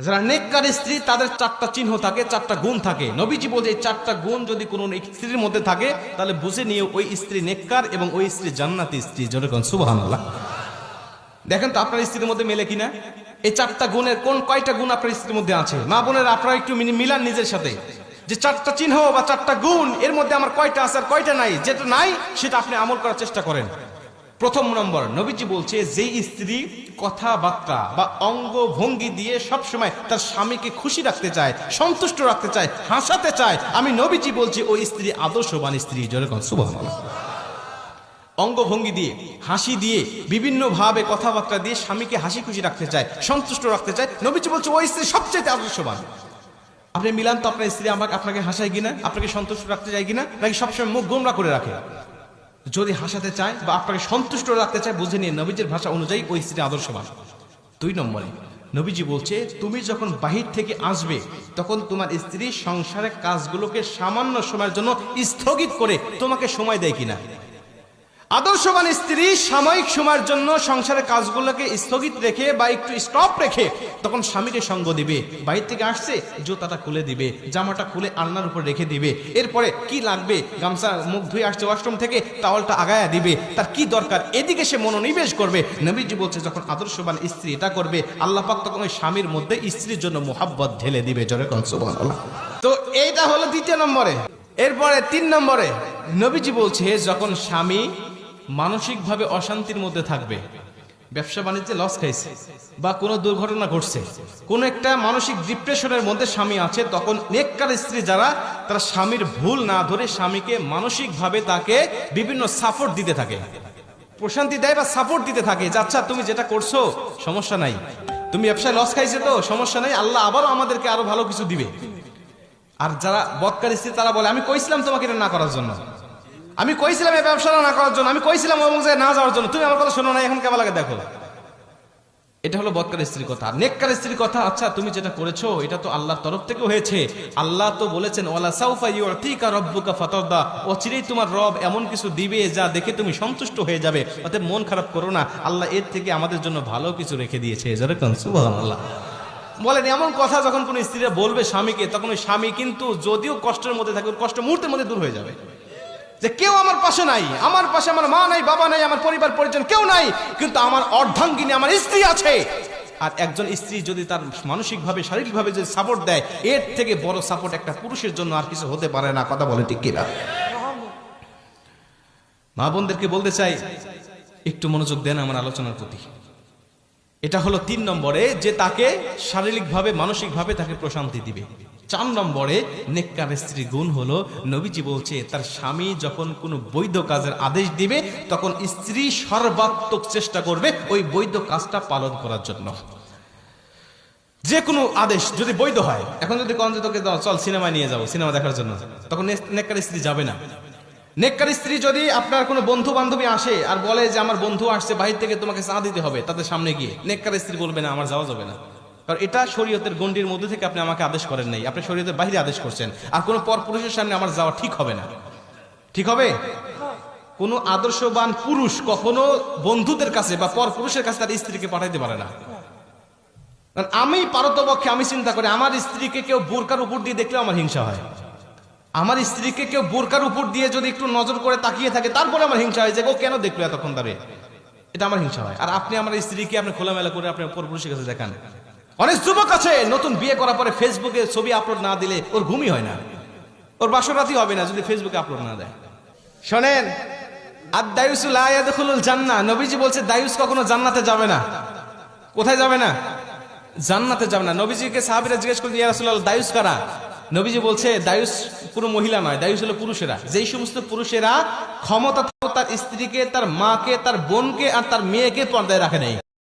যারা নেককার স্ত্রী, তাদের চারটা চিহ্ন থাকে, চারটা গুণ থাকে। নবীজি বলছে, এই চারটা গুণ যদি কোনো স্ত্রীর মধ্যে থাকে, তাহলে বুঝে নিয়ে ওই স্ত্রী নেককার এবং ওই স্ত্রী জান্নাতি স্ত্রী। যেরকম সুবহানাল্লাহ। দেখেন তো, আপনার স্ত্রীর মধ্যে মেলে কিনা? এই চারটা গুণের কোন কয়টা গুণ আপনার স্ত্রীর মধ্যে আছে? মা বোনের, আপনারা একটু মিলান নিজের সাথে। যে চারটা চিহ্ন বা চারটা গুণ, এর মধ্যে আমার কয়টা আছে আর কয়টা নাই? যেটা নাই, সেটা আপনি আমল করার চেষ্টা করেন। প্রথম নম্বর, নবীজি বলছে, যেই স্ত্রী কথাবার্তা বা অঙ্গ ভঙ্গি দিয়ে সব সময় তার স্বামীকে খুশি রাখতে চায়, সন্তুষ্ট রাখতে চায়, হাসাতে চায়, আমি নবীজি বলছি, ওই স্ত্রী আদর্শবান স্ত্রী যেরকম সুবহানাল্লাহ। অঙ্গভঙ্গি দিয়ে, হাসি দিয়ে বিভিন্ন ভাবে কথাবার্তা দিয়ে স্বামীকে হাসি খুশি রাখতে চায়, সন্তুষ্ট রাখতে চায়, নবীজি বলছে, ওই স্ত্রী সবচেয়ে আদর্শবান। আপনি মিলান তো আপনার স্ত্রী আমাকে, আপনাকে হাসায় কিনা? আপনাকে সন্তুষ্ট রাখতে চায় কিনা? নাকি সবসময় মুখ গোমরা করে রাখে? যদি হাসাতে চায় বা আপনাকে সন্তুষ্ট রাখতে চায়, বুঝে নিয়ে নবীজির ভাষা অনুযায়ী ওই স্ত্রী ভাষা দুই নম্বরে, নবীজি বলছে, তুমি যখন বাহির থেকে আসবে, তখন তোমার স্ত্রী সংসারের কাজগুলোকে সামান্য সময়ের জন্য স্থগিত করে তোমাকে সময় দেয় কিনা? আদর্শবান স্ত্রী সাময়িক সময়ের জন্য সংসারের কাজগুলোকে স্থগিত রেখে বা একটু স্টপ রেখে তখন স্বামীকে সঙ্গ দিবে। বাইর থেকে আসছে, জুতাটা খুলে দিবে, জামাটা খুলে আলনার উপর রেখে দিবে। এরপরে কি লাগবে? গামছা, মুখ ধুয়ে আসছে ওয়াশরুম থেকে টাওয়ালটা আগায়া দিবে। তার কি দরকার? এদিকে সে মনোনিবেশ করবে। নবীজি বলছে, যখন আদর্শবান স্ত্রী এটা করবে আল্লাহ পাক তখন ওই স্বামীর মধ্যে স্ত্রীর জন্য মোহাব্বত ঢেলে দিবে। জোরে তো এইটা হলো দ্বিতীয় নম্বরে। এরপরে তিন নম্বরে নবীজি বলছে, যখন স্বামী মানসিকভাবে অশান্তির মধ্যে থাকবে। ব্যবসা বাণিজ্যে লস খাইছে বা কোনো দুর্ঘটনা ঘটছে। কোন একটা মানসিক ডিপ্রেশনের মধ্যে স্বামী আছে, তখন নেককার স্ত্রী যারা, তারা স্বামীর ভুল না ধরে স্বামীকে মানসিকভাবে তাকে বিভিন্ন সাপোর্ট দিতে থাকে। প্রশান্তি দেয় বা সাপোর্ট দিতে থাকে যে আচ্ছা তুমি যেটা করছ, সমস্যা নাই। তুমি ব্যবসায় লস খাইছে তো, সমস্যা নাই। আল্লাহ আবারও আমাদেরকে আরও ভালো কিছু দিবে। আর যারা বৎকার স্ত্রী, তারা বলে, আমি কইছিলাম তোমাকে এটা না করার জন্য। আমি কইছিলাম এই ব্যবসাটা না করার জন্য, আমি কইছিলাম অমুক জায়গায় না যাওয়ার জন্য। তুমি আমার কথা শোনো না এখন কেমন লাগে দেখো? এটা হলো বৎকার স্ত্রীর কথা। নেককার স্ত্রীর কথা আচ্ছা তুমি যেটা করেছ, এটা তো আল্লাহর তরফ থেকে হয়েছে। আল্লাহ তো বলেছেন, ওয়ালা সাউফা ইউতিকা রাব্বুকা ফাতারদা। অচিরেই তোমার রব এমন কিছু দিবে যা দেখে তুমি সন্তুষ্ট হয়ে যাবে। অতএব মন খারাপ করো না, আল্লাহ এর থেকে আমাদের জন্য ভালো কিছু রেখে দিয়েছে। যেরকম সুবহানাল্লাহ। বলেন, এমন কথা যখন কোন স্ত্রীরা বলবে স্বামীকে, তখন ওই স্বামী কিন্তু যদিও কষ্টের মধ্যে থাকে কষ্ট মুহূর্তের মধ্যে দূর হয়ে যাবে। যে কেউ আমার পাশে নাই, আমার পাশে আমার মা নাই, বাবা নাই, আমার পরিবার, পরিজন কেউ নাই, কিন্তু আমার অর্ধাঙ্গিনী, আমার স্ত্রী আছে। আর একজন স্ত্রী যদি তার মানসিকভাবে, শারীরিকভাবে যদি সাপোর্ট দেয়, এর থেকে বড় সাপোর্ট একটা পুরুষের জন্য আর কিছু হতে পারে না, কথা বলে ঠিক কিনা? মা বোনদেরকে বলতে চাই, একটু মনোযোগ দেন আমার আলোচনার প্রতি। এটা হলো তিন নম্বরে যে তাকে শারীরিকভাবে, মানসিকভাবে তাকে প্রশান্তি দিবে। চার নম্বরে নেককার স্ত্রী গুণ হলো, নবীজি বলছে, তার স্বামী যখন কোনো বৈধ কাজের আদেশ দিবে, তখন স্ত্রী সর্বাত্মক চেষ্টা করবে ওই বৈধ কাজটা পালন করার জন্য। যে কোনো আদেশ যদি বৈধ হয়, এখন যদি কন তোকে চল সিনেমা নিয়ে যাব, সিনেমা দেখার জন্য, তখন নেককার স্ত্রী যাবে না। নেককার স্ত্রী যদি আপনার কোনো বন্ধু বান্ধবী আসে আর বলে যে, আমার বন্ধু আসছে, বাহির থেকে তোমাকে চা দিতে হবে, তাদের সামনে গিয়ে, নেককার স্ত্রী বলবে, না, আমার যাওয়া যাবে না। কারণ এটা শরীয়তের গণ্ডির মধ্যে থেকে আপনি আমাকে আদেশ করেন নাই। আপনি শরীয়তের বাইরে আদেশ করছেন। আর কোনো পর পুরুষের সামনে আমার যাওয়া ঠিক হবে না। ঠিক হবে? কোনো আদর্শবান পুরুষ কখনো বন্ধুদের কাছে বা পর পুরুষের কাছে তার স্ত্রীকে পাঠাইতে পারে না। কারণ আমি পারতপক্ষে আমি চিন্তা করি, আমার স্ত্রীকে কেউ বোরকার উপর দিয়ে দেখলেও আমার হিংসা হয়। আমার স্ত্রীকে কেউ বোরকার উপর দিয়ে যদি একটু নজর করে তাকিয়ে থাকে, তারপরে আমার হিংসা হয় যে, ও কেন দেখল এতক্ষণ ধরে? এটা আমার হিংসা হয়। আর আপনি আমার স্ত্রীকে আপনি খোলামেলা করে আপনি পরপুরুষের কাছে দেখান। অনেক যুবক আছে, নতুন বিয়ে করার পরে ফেসবুকে ছবি আপলোড না দিলে ওর ঘুমই হয় না। ওর বাসরাতি হবে না যদি ফেসবুকে আপলোড না দেয়। শোনেন আর দায়ুসুল আয়াদুল জান্না নবীজি বলছে, দায়ুস কখনো জান্নাতে যাবে না। কোথায় যাবে না? জান্নাতে যাবে না। নবীজিকে সাহাবিরা জিজ্ঞেস করলেন, ইয়া রাসূলুল্লাহ, দায়ুস কারা? নবীজি বলছে, দায়ুস পুরো মহিলা নয়, দায়ুস হলো পুরুষেরা। যেই সমস্ত পুরুষেরা ক্ষমতা তার স্ত্রীকে, তার মাকে, তার বোনকে আর তার মেয়েকে পর্দায় রাখে নেই।